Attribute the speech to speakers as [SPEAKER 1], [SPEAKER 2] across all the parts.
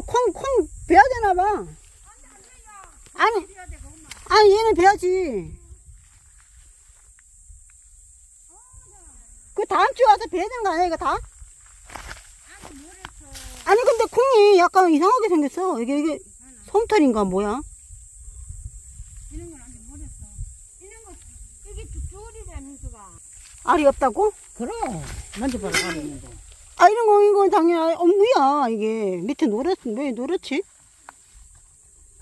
[SPEAKER 1] 콩, 콩 베야 되나 봐. 아니, 아니, 얘는 베야지. 그 다음 주에 와서 베야 되는 거 아니야, 이거 다? 아니, 근데 콩이 약간 이상하게 생겼어. 이게, 이게, 솜털인가, 뭐야? 알이 없다고?
[SPEAKER 2] 그럼 만져봐라 가고 있는 거.
[SPEAKER 1] 아, 이런 거, 이건 당연히 업무야, 이게. 밑에 노랗, 왜 노랗지?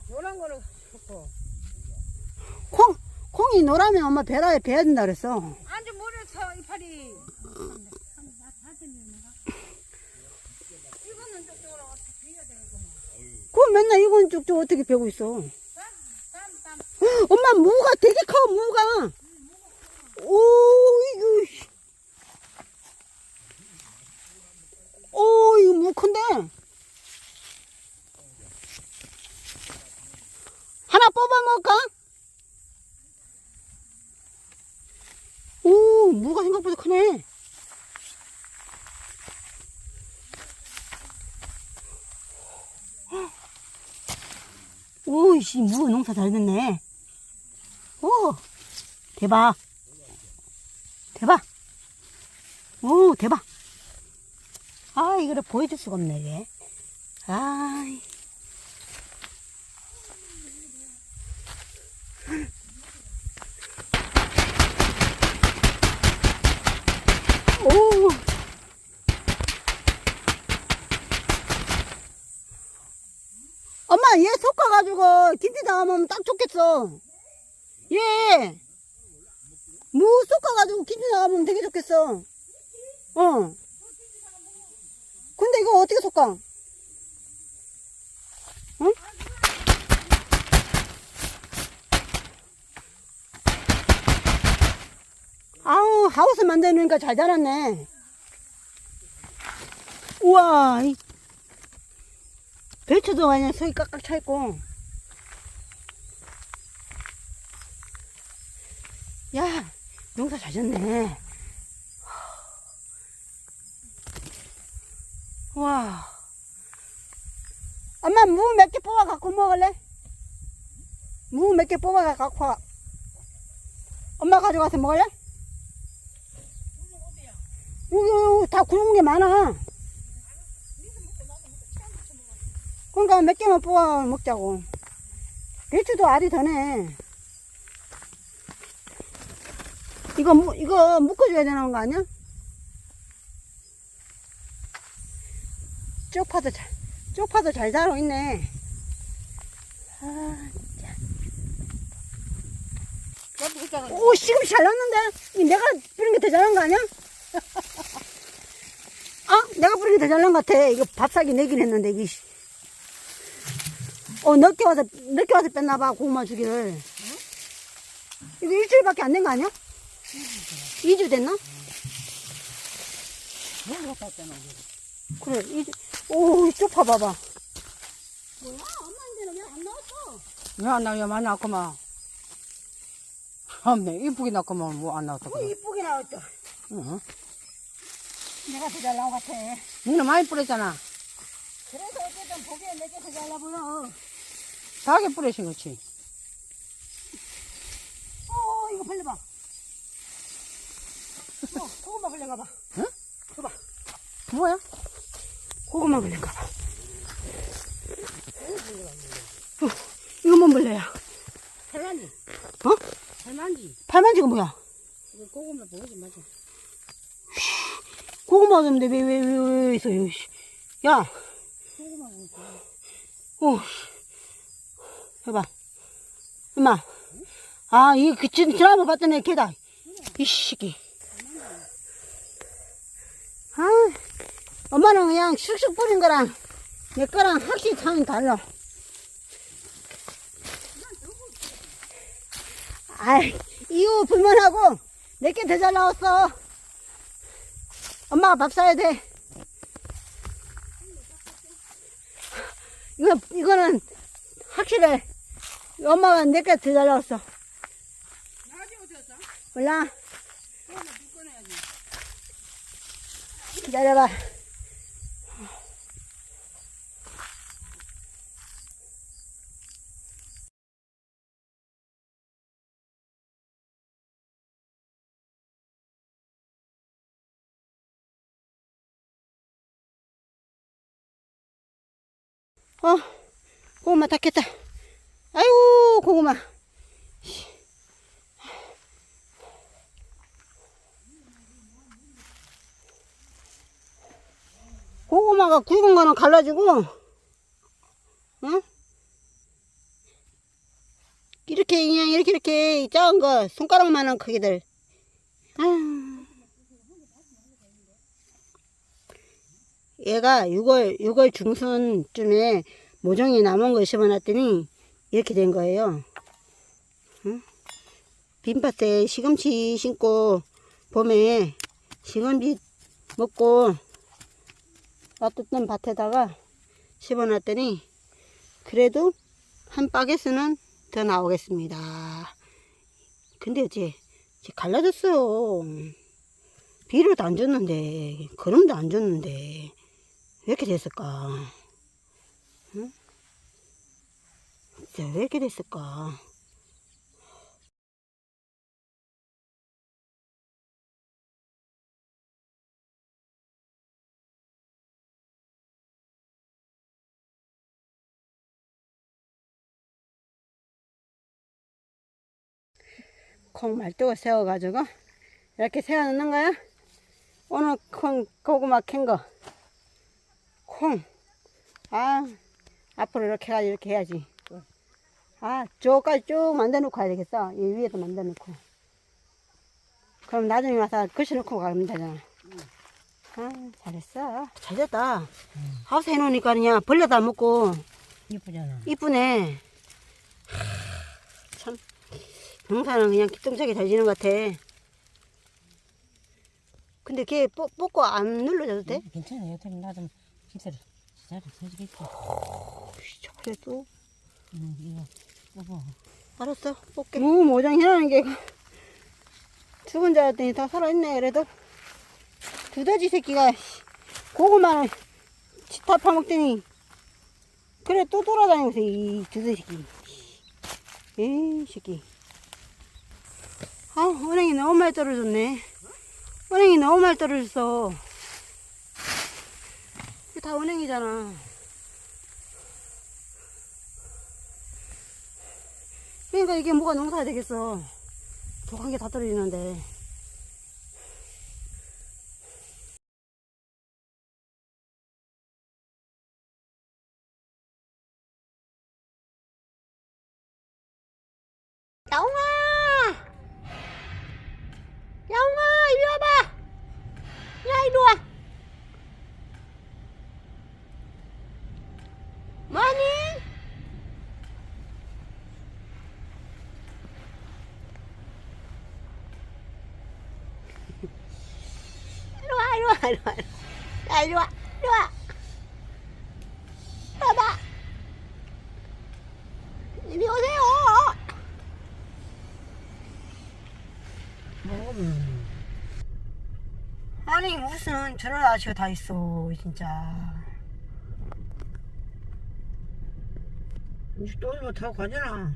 [SPEAKER 2] 노란 거는 좋고.
[SPEAKER 1] 콩, 콩이 노라면 엄마 베라에 베야 된다 그랬어.
[SPEAKER 3] 아주 못했어 이파리. 이거는 저쪽으로 어떻게 비벼야 되겠구만.
[SPEAKER 1] 그럼 맨날 이건 쭉쭉 어떻게 베고 있어?
[SPEAKER 3] 땀땀
[SPEAKER 1] 엄마 무가 되게 커 무가 오 이거 씨. 오 이거 하나 뽑아 먹을까? 오 무가 생각보다 크네 오이씨 무 농사 잘 됐네 오, 대박. 대박. 오, 대박. 아, 이거를 보여줄 수가 없네, 이게. 아 오. 엄마, 얘 섞어가지고 김치 담으면 딱 좋겠어. 예. 무 섞어가지고 김치 나가면 되게 좋겠어. 어. 이거 어떻게 섞어? 응? 아우, 하우스 만드니까 잘 자랐네. 우와, 이 배추도 그냥 속이 깍깍 차있고. 야, 농사 잘 졌네. 와. 엄마, 무 몇 개 뽑아 갖고 먹을래? 무 몇 개 뽑아 갖고 와. 엄마 가져가서 먹을래? 여기, 다 굵은 게 많아. 그러니까 몇 개만 뽑아 먹자고. 배추도 알이 더네. 이거, 무- 이거 묶어줘야 되는 거 아니야? 쪽파도 잘, 쪽파도 잘 자라고 있네. 아,
[SPEAKER 2] 그잖아.
[SPEAKER 1] 오, 시금치 잘 났는데? 이 내가 뿌린 게 더 잘난 거 아니야? 아, 내가 뿌린 게 더 잘난 것 같아. 이거 밥사기 내긴 했는데, 이게. 씨. 어, 늦게 와서, 늦게 와서 뺐나봐, 고구마 주기를. 이거 일주일밖에 안 된 거 아니야? 2주 됐나? 그래, 2주. 오, 이쪽 봐봐봐. 뭐야? 엄마한테는 왜 안 나왔어?
[SPEAKER 2] 왜안 나오냐 많이 나왔구만. 없네 이쁘게 나왔구만 뭐 안 나왔다.
[SPEAKER 1] 뭐 이쁘게 나왔죠.
[SPEAKER 2] 응.
[SPEAKER 1] 내가 더 잘 나온 것 같아.
[SPEAKER 2] 니는 많이 뿌렸잖아.
[SPEAKER 1] 그래서 어쨌든 보기에 내게 더 잘 나보여.
[SPEAKER 2] 다하게 뿌리신 거지.
[SPEAKER 1] 어, 이거 벌려봐. 어, 고구마 벌려가봐.
[SPEAKER 2] 응?
[SPEAKER 1] 줘봐.
[SPEAKER 2] 뭐야?
[SPEAKER 1] 고구마 벌려가봐. 어, 이것만 벌려야.
[SPEAKER 2] 할만지.
[SPEAKER 1] 어?
[SPEAKER 2] 할만지.
[SPEAKER 1] 팔만지가 뭐야?
[SPEAKER 2] 이거 고구마 보지 마자.
[SPEAKER 1] 고구마 없는데 왜, 왜, 왜, 왜 있어요? 씨. 야,
[SPEAKER 2] 고구마.
[SPEAKER 1] 어, 해봐. 엄마. 아, 이거 그, 지- 지난번 봤던 애 걔다. 이 새끼. 아, 엄마는 그냥 슉슉 뿌린 거랑 내 거랑 확실히 차이 달라. 아이, 이거 불만하고 내게 더 잘 나왔어. 엄마가 밥 사야 돼. 이거, 이거는 확실해. 엄마가 내게 더 잘 나왔어. 몰라. 기다려봐. 어, 고구마 닦겠다. 아이고, 고구마. 고구마가 굵은 거는 갈라지고, 응? 이렇게, 그냥 이렇게, 이렇게 작은 거, 손가락만한 크기들. 아유. 얘가 6월, 6월 중순쯤에 모종이 남은 거 심어놨더니 이렇게 된 거예요. 응? 빈밭에 시금치 심고 봄에 시금치 먹고 놔뒀던 밭에다가 심어놨더니 그래도 한 바게스는 더 나오겠습니다. 근데 어째 갈라졌어요. 비료도 안 줬는데 거름도 안 줬는데 왜 이렇게 됐을까? 응? 진짜 왜 이렇게 됐을까? 콩 말뚝을 세워가지고 이렇게 세워 놓는 거야. 오늘 콩 고구마 캔 거. 콩. 아, 앞으로 이렇게 해가지고 이렇게 해야지. 아, 저까지 쭉 만들어 놓고 가야 되겠어. 이 위에도 만들어 놓고. 그럼 나중에 와서 거실 놓고 가면 되잖아. 아, 잘했어. 잘 됐다. 하우스 해놓으니까 그냥 벌레 다 먹고
[SPEAKER 2] 이쁘잖아.
[SPEAKER 1] 이쁘네. 참, 농사는 그냥 기똥차게 잘 지는 것 같아. 근데 걔 뽑, 뽑고 안 눌러줘도 돼?
[SPEAKER 2] 괜찮아. 여태 나좀 진짜로 잘 해주겠지.
[SPEAKER 1] 씨, 그래도?
[SPEAKER 2] 응, 이거 뽑아.
[SPEAKER 1] 알았어. 뽑게. 무 모장 해라는 게. 죽은 줄 알았더니 다 살아있네 그래도. 두더지 새끼가 씨, 고구마를 다 파먹더니. 그래 또 돌아다니면서 이 두더지 새끼. 에이 새끼. 아 은행이 너무 많이 떨어졌네. 은행이 너무 많이 떨어졌어 다 은행이잖아 그러니까 이게 뭐가 농사가 되겠어. 독한 게 다 떨어지는데. 야옹아! 야옹아, 이리 와봐! 야, 이리 와! 뭐니? 이리 와. 야, 이리 와, 이리 와. 봐봐. 이리 오세요. 뭐, 아니, 무슨 저런 아저씨가 다 있어, 진짜. 이제 또 오면 타고 가잖아.